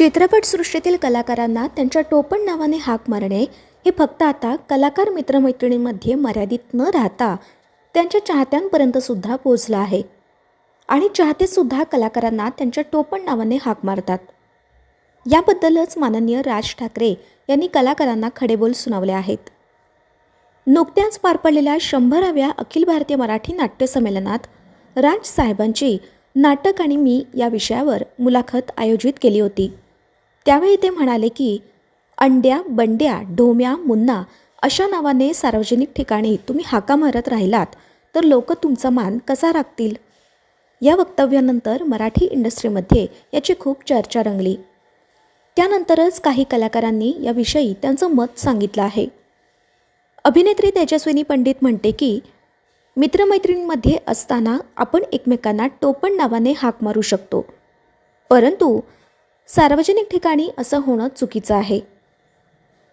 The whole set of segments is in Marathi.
चित्रपटसृष्टीतील कलाकारांना त्यांच्या टोपण नावाने हाक मारणे हे फक्त आता कलाकार मित्रमैत्रिणींमध्ये मर्यादित न राहता त्यांच्या चाहत्यांपर्यंतसुद्धा पोचलं आहे. आणि चाहतेसुद्धा कलाकारांना त्यांच्या टोपण नावाने हाक मारतात. याबद्दलच माननीय राज ठाकरे यांनी कलाकारांना खडेबोल सुनावले आहेत. नुकत्याच पार पडलेल्या शंभराव्या अखिल भारतीय मराठी नाट्य संमेलनात राज साहेबांची नाटक आणि मी या विषयावर मुलाखत आयोजित केली होती. त्यावेळी ते म्हणाले की अंड्या बंड्या ढोम्या मुन्ना अशा नावाने सार्वजनिक ठिकाणी तुम्ही हाका मारत राहिलात तर लोक तुमचा मान कसा राखतील? या वक्तव्यानंतर मराठी इंडस्ट्रीमध्ये याची खूप चर्चा रंगली. त्यानंतरच काही कलाकारांनी याविषयी त्यांचं मत सांगितलं आहे. अभिनेत्री तेजस्विनी पंडित म्हणते की मित्रमैत्रिणींमध्ये असताना आपण एकमेकांना टोपण नावाने हाक मारू शकतो. परंतु सार्वजनिक ठिकाणी असं होणं चुकीचं आहे.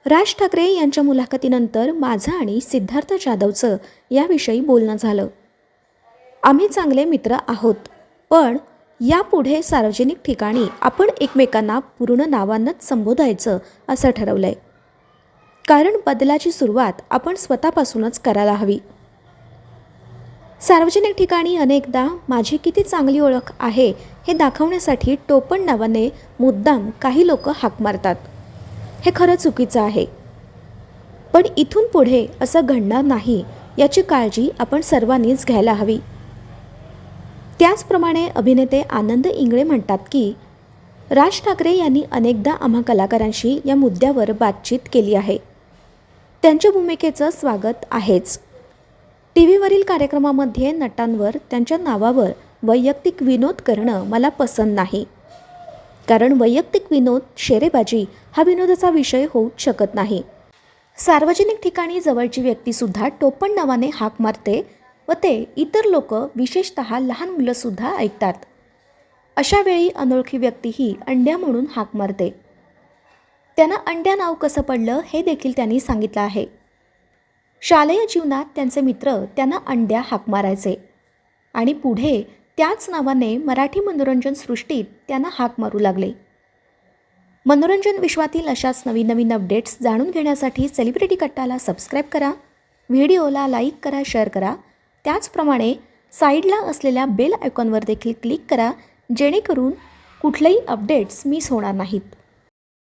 राज ठाकरे यांच्या मुलाखतीनंतर माझं आणि सिद्धार्थ जाधवचं याविषयी बोलणं झालं. आम्ही चांगले मित्र आहोत पण यापुढे सार्वजनिक ठिकाणी आपण एकमेकांना पूर्ण नावानंच संबोधायचं असं ठरवलंय. कारण बदलाची सुरुवात आपण स्वतःपासूनच करायला हवी. सार्वजनिक ठिकाणी अनेकदा माझी किती चांगली ओळख आहे हे दाखवण्यासाठी टोपण नावाने मुद्दाम काही लोक हाक मारतात. हे खरं चुकीचं आहे. पण इथून पुढे असं घडणार नाही याची काळजी आपण सर्वांनीच घ्यायला हवी. त्याचप्रमाणे अभिनेते आनंद इंगळे म्हणतात की राज ठाकरे यांनी अनेकदा आम्हा कलाकारांशी या मुद्द्यावर बातचीत केली आहे. त्यांच्या भूमिकेचं स्वागत आहेच. टी व्हीवरील कार्यक्रमामध्ये नटांवर त्यांच्या नावावर वैयक्तिक विनोद करणं मला पसंत नाही. कारण वैयक्तिक विनोद शेरेबाजी हा विनोदाचा विषय होऊच शकत नाही. सार्वजनिक ठिकाणी जवळची व्यक्तीसुद्धा टोपण नावाने हाक मारते व ते इतर लोक विशेषत लहान मुलंसुद्धा ऐकतात. अशा वेळी अनोळखी व्यक्तीही अंड्या म्हणून हाक मारते. त्यांना अंड्या नाव कसं पडलं हे देखील त्यांनी सांगितलं आहे. शालेय जीवनात त्यांचे मित्र त्यांना अंड्या हाक मारायचे. आणि पुढे त्याच नावाने मराठी मनोरंजन सृष्टीत त्यांना हाक मारू लागले. मनोरंजन विश्वातील अशाच नवीन नवीन अपडेट्स जाणून घेण्यासाठी सेलिब्रिटी कट्टाला सबस्क्राईब करा. व्हिडिओला लाईक करा शेअर करा. त्याचप्रमाणे साईडला असलेल्या बेल आयकॉनवर देखील क्लिक करा जेणेकरून कुठलेही अपडेट्स मिस होणार नाहीत.